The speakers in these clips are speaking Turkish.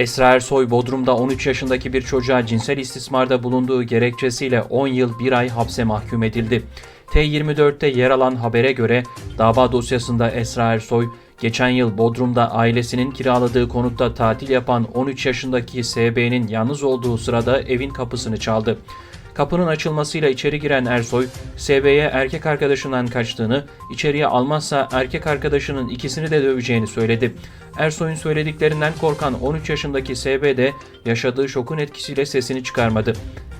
Esra Ersoy Bodrum'da 13 yaşındaki bir çocuğa cinsel istismarda bulunduğu gerekçesiyle 10 yıl 1 ay hapse mahkum edildi. T24'te yer alan habere göre dava dosyasında Esra Ersoy, geçen yıl Bodrum'da ailesinin kiraladığı konutta tatil yapan 13 yaşındaki SB'nin yalnız olduğu sırada evin kapısını çaldı. Kapının açılmasıyla içeri giren Ersoy, SB'ye erkek arkadaşından kaçtığını, içeriye almazsa erkek arkadaşının ikisini de döveceğini söyledi. Ersoy'un söylediklerinden korkan 13 yaşındaki SB de yaşadığı şokun etkisiyle sesini çıkarmadı.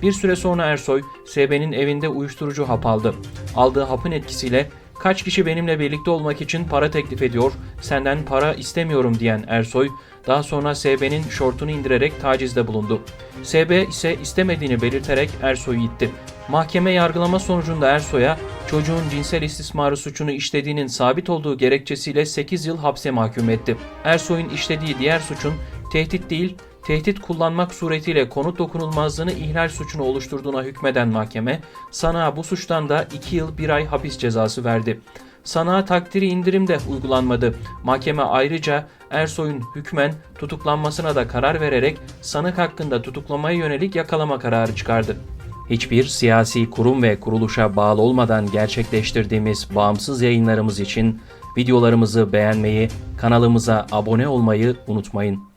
Bir süre sonra Ersoy, SB'nin evinde uyuşturucu hap aldı. Aldığı hapın etkisiyle kaç kişi benimle birlikte olmak için para teklif ediyor, senden para istemiyorum diyen Ersoy, daha sonra SB'nin şortunu indirerek tacizde bulundu. SB ise istemediğini belirterek Ersoy'u itti. Mahkeme yargılama sonucunda Ersoy'a çocuğun cinsel istismarı suçunu işlediğinin sabit olduğu gerekçesiyle 8 yıl hapse mahkum etti. Ersoy'un işlediği diğer suçun tehdit değil, tehdit kullanmak suretiyle konut dokunulmazlığını ihlal suçunu oluşturduğuna hükmeden mahkeme, sana bu suçtan da 2 yıl 1 ay hapis cezası verdi. Sana takdiri indirim de uygulanmadı. Mahkeme ayrıca Ersoy'un hükmen tutuklanmasına da karar vererek sanık hakkında tutuklamaya yönelik yakalama kararı çıkardı. Hiçbir siyasi kurum ve kuruluşa bağlı olmadan gerçekleştirdiğimiz bağımsız yayınlarımız için videolarımızı beğenmeyi, kanalımıza abone olmayı unutmayın.